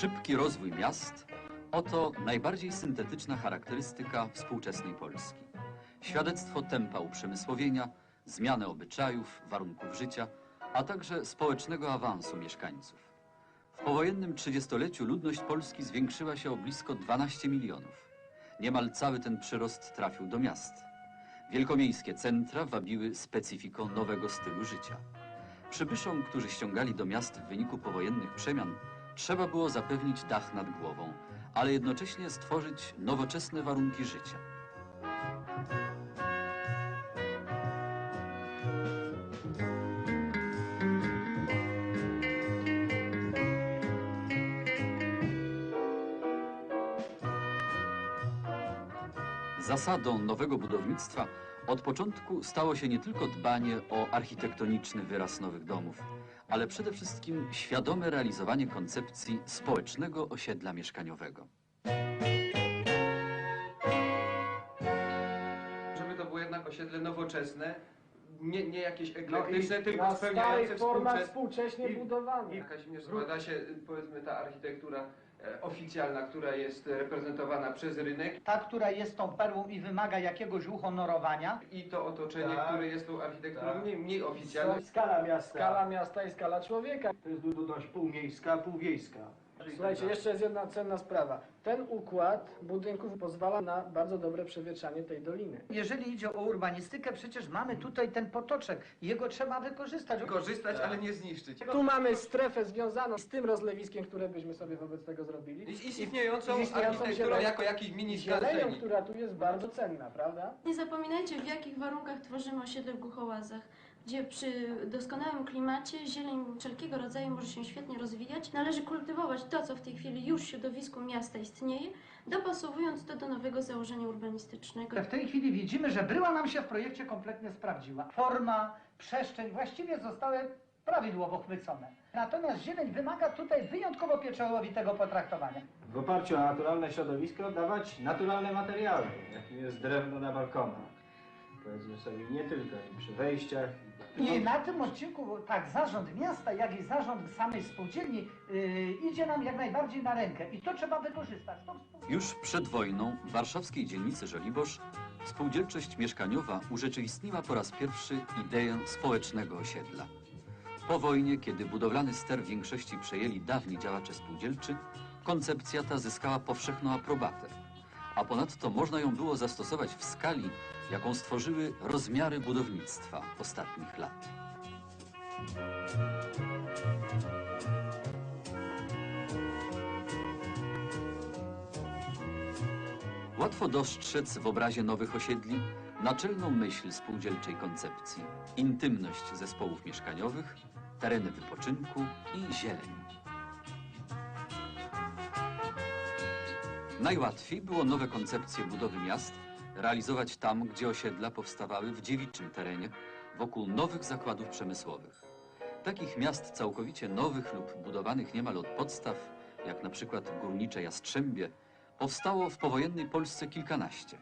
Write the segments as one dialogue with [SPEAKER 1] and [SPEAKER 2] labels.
[SPEAKER 1] Szybki rozwój miast oto najbardziej syntetyczna charakterystyka współczesnej Polski. Świadectwo tempa uprzemysłowienia, zmiany obyczajów, warunków życia, a także społecznego awansu mieszkańców. W powojennym trzydziestoleciu ludność Polski zwiększyła się o blisko 12 milionów. Niemal cały ten przyrost trafił do miast. Wielkomiejskie centra wabiły specyfiką nowego stylu życia. Przybyszom, którzy ściągali do miast w wyniku powojennych przemian, trzeba było zapewnić dach nad głową, ale jednocześnie stworzyć nowoczesne warunki życia. Zasadą nowego budownictwa od początku stało się nie tylko dbanie o architektoniczny wyraz nowych domów, ale przede wszystkim świadome realizowanie koncepcji społecznego osiedla mieszkaniowego.
[SPEAKER 2] Żeby to było jednak osiedle nowoczesne, nie, nie jakieś
[SPEAKER 3] No
[SPEAKER 2] eklektyczne,
[SPEAKER 3] i
[SPEAKER 2] tylko
[SPEAKER 3] na starych
[SPEAKER 2] spełniające
[SPEAKER 3] formach współcześnie
[SPEAKER 2] i-
[SPEAKER 3] budowane.
[SPEAKER 2] Jakaś mnie składa się, powiedzmy, ta architektura oficjalna, która jest e, reprezentowana przez rynek
[SPEAKER 4] Ta, która jest tą perłą i wymaga jakiegoś uhonorowania.
[SPEAKER 2] i to otoczenie,
[SPEAKER 3] Tak.
[SPEAKER 2] które jest tą architekturą
[SPEAKER 3] Tak.
[SPEAKER 2] mniej, mniej oficjalną.
[SPEAKER 3] Skala miasta. Skala miasta i skala człowieka.
[SPEAKER 5] To jest ludność półmiejska, półwiejska.
[SPEAKER 3] Słuchajcie, jeszcze jest jedna cenna sprawa. Ten układ budynków pozwala na bardzo dobre przewietrzanie tej doliny.
[SPEAKER 4] Jeżeli idzie o urbanistykę, przecież mamy tutaj ten potoczek. Jego trzeba wykorzystać.
[SPEAKER 2] Korzystać, ale nie zniszczyć.
[SPEAKER 3] Tu mamy strefę związaną z tym rozlewiskiem, które byśmy sobie wobec tego zrobili.
[SPEAKER 2] I, istniejącą
[SPEAKER 3] I istniejącą
[SPEAKER 2] architekturą
[SPEAKER 3] zielenią-
[SPEAKER 2] jako jakiś mini
[SPEAKER 3] Zielenią, która tu jest bardzo cenna, prawda?
[SPEAKER 6] Nie zapominajcie, w jakich warunkach tworzymy osiedle w Głuchołazach, gdzie przy doskonałym klimacie zieleń wszelkiego rodzaju może się świetnie rozwijać. Należy kultywować to, co w tej chwili już w środowisku miasta istnieje, dopasowując to do nowego założenia urbanistycznego.
[SPEAKER 4] W tej chwili widzimy, że bryła nam się w projekcie kompletnie sprawdziła. Forma, przestrzeń właściwie zostały prawidłowo chwycone. Natomiast zieleń wymaga tutaj wyjątkowo pieczołowitego potraktowania.
[SPEAKER 5] W oparciu o naturalne środowisko dawać naturalne materiały, jakim jest drewno na balkonach. Powiedzmy sobie, nie tylko i przy wejściach.
[SPEAKER 4] I na tym odcinku tak zarząd miasta, jak i zarząd samej spółdzielni yy, idzie nam jak najbardziej na rękę. I to trzeba wykorzystać. To współ-
[SPEAKER 1] Już przed wojną w warszawskiej dzielnicy Żoliborz spółdzielczość mieszkaniowa urzeczywistniła po raz pierwszy ideę społecznego osiedla. Po wojnie, kiedy budowlany ster w większości przejęli dawni działacze spółdzielczy, koncepcja ta zyskała powszechną aprobatę, a ponadto można ją było zastosować w skali, jaką stworzyły rozmiary budownictwa ostatnich lat. Łatwo dostrzec w obrazie nowych osiedli naczelną myśl spółdzielczej koncepcji intymność zespołów mieszkaniowych, tereny wypoczynku i zieleń. Najłatwiej było nowe koncepcje budowy miast realizować tam, gdzie osiedla powstawały w dziewiczym terenie wokół nowych zakładów przemysłowych. Takich miast całkowicie nowych lub budowanych niemal od podstaw, jak na przykład górnicze Jastrzębie, powstało w powojennej Polsce kilkanaście.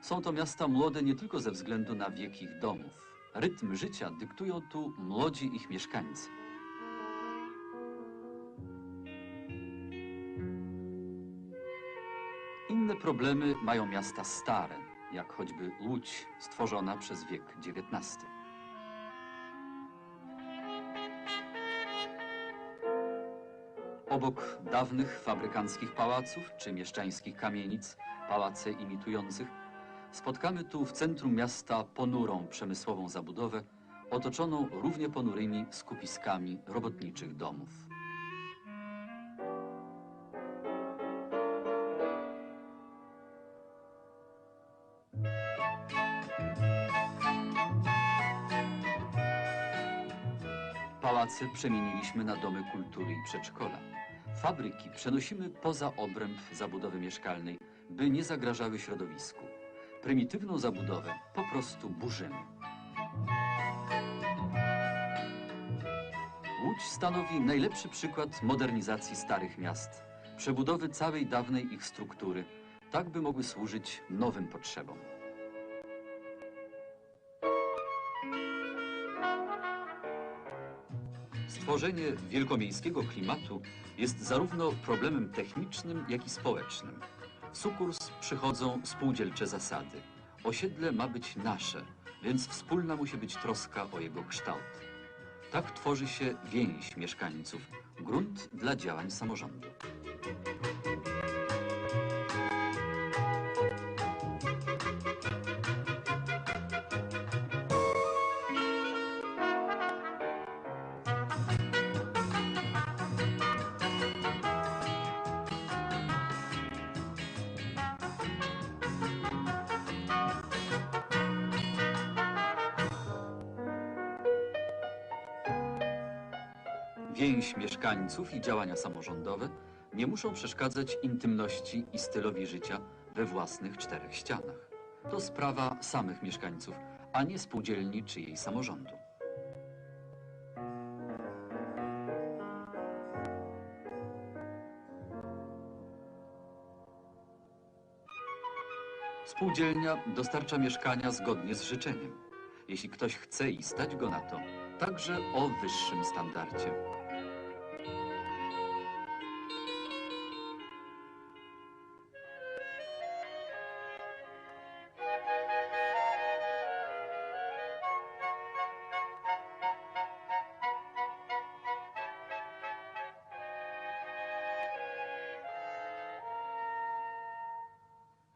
[SPEAKER 1] Są to miasta młode nie tylko ze względu na wiek ich domów. Rytm życia dyktują tu młodzi ich mieszkańcy. Inne problemy mają miasta stare, jak choćby Łódź, stworzona przez wiek XIX. Obok dawnych fabrykanckich pałaców czy mieszczańskich kamienic, pałace imitujących, spotkamy tu w centrum miasta ponurą przemysłową zabudowę, otoczoną równie ponurymi skupiskami robotniczych domów. Przemieniliśmy na domy kultury i przedszkola. Fabryki przenosimy poza obręb zabudowy mieszkalnej, by nie zagrażały środowisku. Prymitywną zabudowę po prostu burzymy. Łódź stanowi najlepszy przykład modernizacji starych miast, przebudowy całej dawnej ich struktury, tak by mogły służyć nowym potrzebom. Stworzenie wielkomiejskiego klimatu jest zarówno problemem technicznym, jak i społecznym. W sukurs przychodzą spółdzielcze zasady. Osiedle ma być nasze, więc wspólna musi być troska o jego kształt. Tak tworzy się więź mieszkańców, grunt dla działań samorządu. Więź mieszkańców i działania samorządowe nie muszą przeszkadzać intymności i stylowi życia we własnych czterech ścianach. To sprawa samych mieszkańców, a nie spółdzielni czy jej samorządu. Spółdzielnia dostarcza mieszkania zgodnie z życzeniem. Jeśli ktoś chce i stać go na to, także o wyższym standardzie.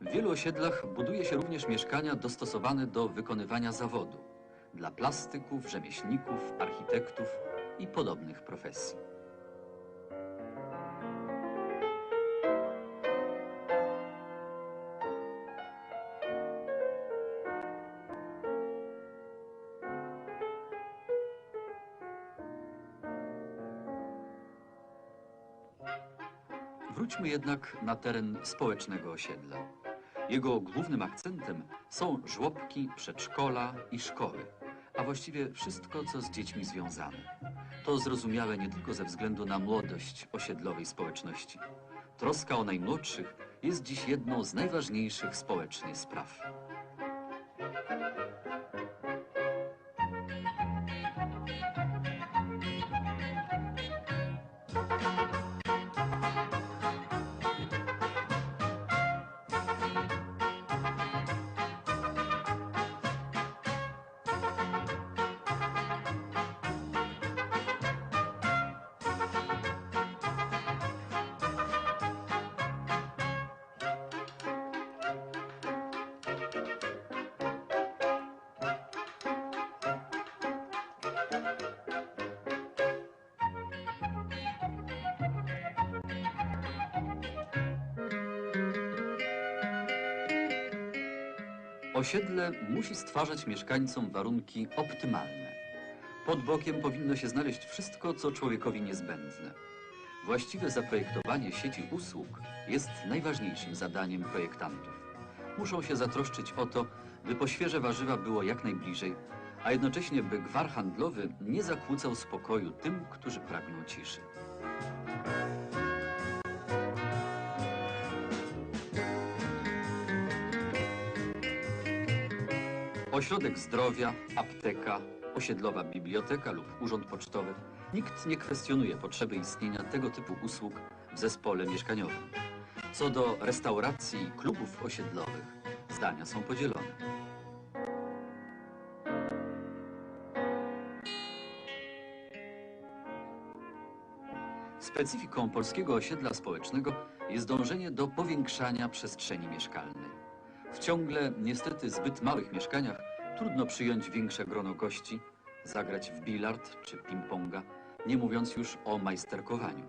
[SPEAKER 1] W wielu osiedlach buduje się również mieszkania dostosowane do wykonywania zawodu dla plastyków, rzemieślników, architektów i podobnych profesji. Wróćmy jednak na teren społecznego osiedla. Jego głównym akcentem są żłobki, przedszkola i szkoły, a właściwie wszystko, co z dziećmi związane. To zrozumiałe nie tylko ze względu na młodość osiedlowej społeczności. Troska o najmłodszych jest dziś jedną z najważniejszych społecznie spraw. Osiedle musi stwarzać mieszkańcom warunki optymalne. Pod bokiem powinno się znaleźć wszystko, co człowiekowi niezbędne. Właściwe zaprojektowanie sieci usług jest najważniejszym zadaniem projektantów. Muszą się zatroszczyć o to, by po świeże warzywa było jak najbliżej, a jednocześnie by gwar handlowy nie zakłócał spokoju tym, którzy pragną ciszy. Ośrodek zdrowia, apteka, osiedlowa biblioteka lub urząd pocztowy. Nikt nie kwestionuje potrzeby istnienia tego typu usług w zespole mieszkaniowym. Co do restauracji i klubów osiedlowych, zdania są podzielone. Specyfiką polskiego osiedla społecznego jest dążenie do powiększania przestrzeni mieszkalnej. W ciągle niestety zbyt małych mieszkaniach trudno przyjąć większe grono gości, zagrać w bilard czy ping-ponga, nie mówiąc już o majsterkowaniu.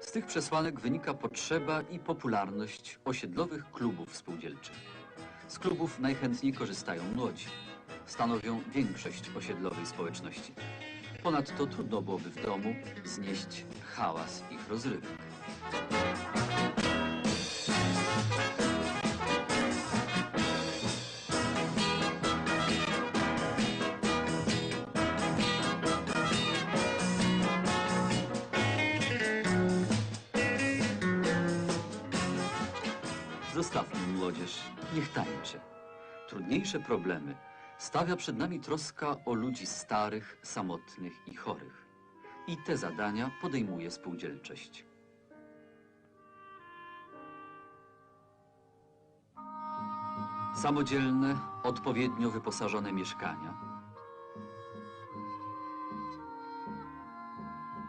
[SPEAKER 1] Z tych przesłanek wynika potrzeba i popularność osiedlowych klubów spółdzielczych. Z klubów najchętniej korzystają młodzi. Stanowią większość osiedlowej społeczności. Ponadto trudno byłoby w domu znieść hałas ich rozrywek. Niech tańczy. Trudniejsze problemy stawia przed nami troska o ludzi starych, samotnych i chorych. I te zadania podejmuje spółdzielczość. Samodzielne, odpowiednio wyposażone mieszkania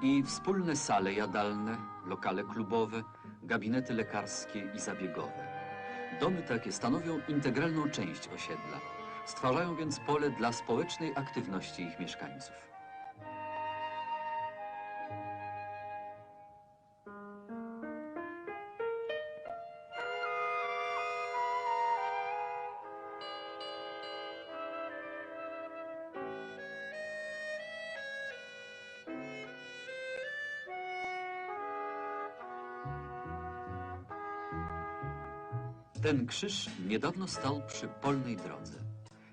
[SPEAKER 1] i wspólne sale jadalne, lokale klubowe, gabinety lekarskie i zabiegowe. Domy takie stanowią integralną część osiedla. Stwarzają więc pole dla społecznej aktywności ich mieszkańców. Ten krzyż niedawno stał przy polnej drodze.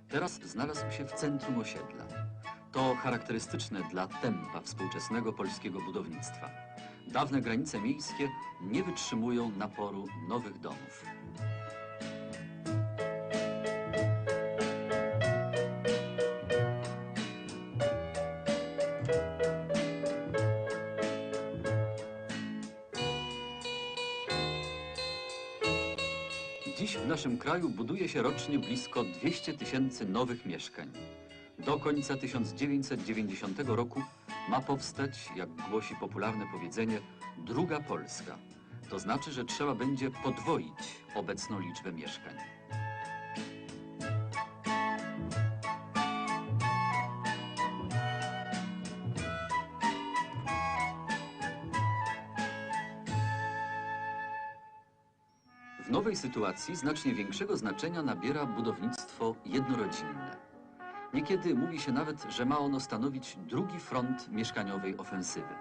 [SPEAKER 1] Teraz znalazł się w centrum osiedla. To charakterystyczne dla tempa współczesnego polskiego budownictwa. Dawne granice miejskie nie wytrzymują naporu nowych domów. Dziś w naszym kraju buduje się rocznie blisko 200 tysięcy nowych mieszkań. Do końca 1990 roku ma powstać, jak głosi popularne powiedzenie, druga Polska. To znaczy, że trzeba będzie podwoić obecną liczbę mieszkań. Nowej sytuacji znacznie większego znaczenia nabiera budownictwo jednorodzinne. Niekiedy mówi się nawet, że ma ono stanowić drugi front mieszkaniowej ofensywy.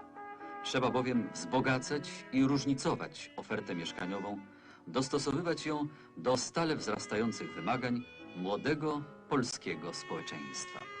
[SPEAKER 1] Trzeba bowiem wzbogacać i różnicować ofertę mieszkaniową, dostosowywać ją do stale wzrastających wymagań młodego polskiego społeczeństwa.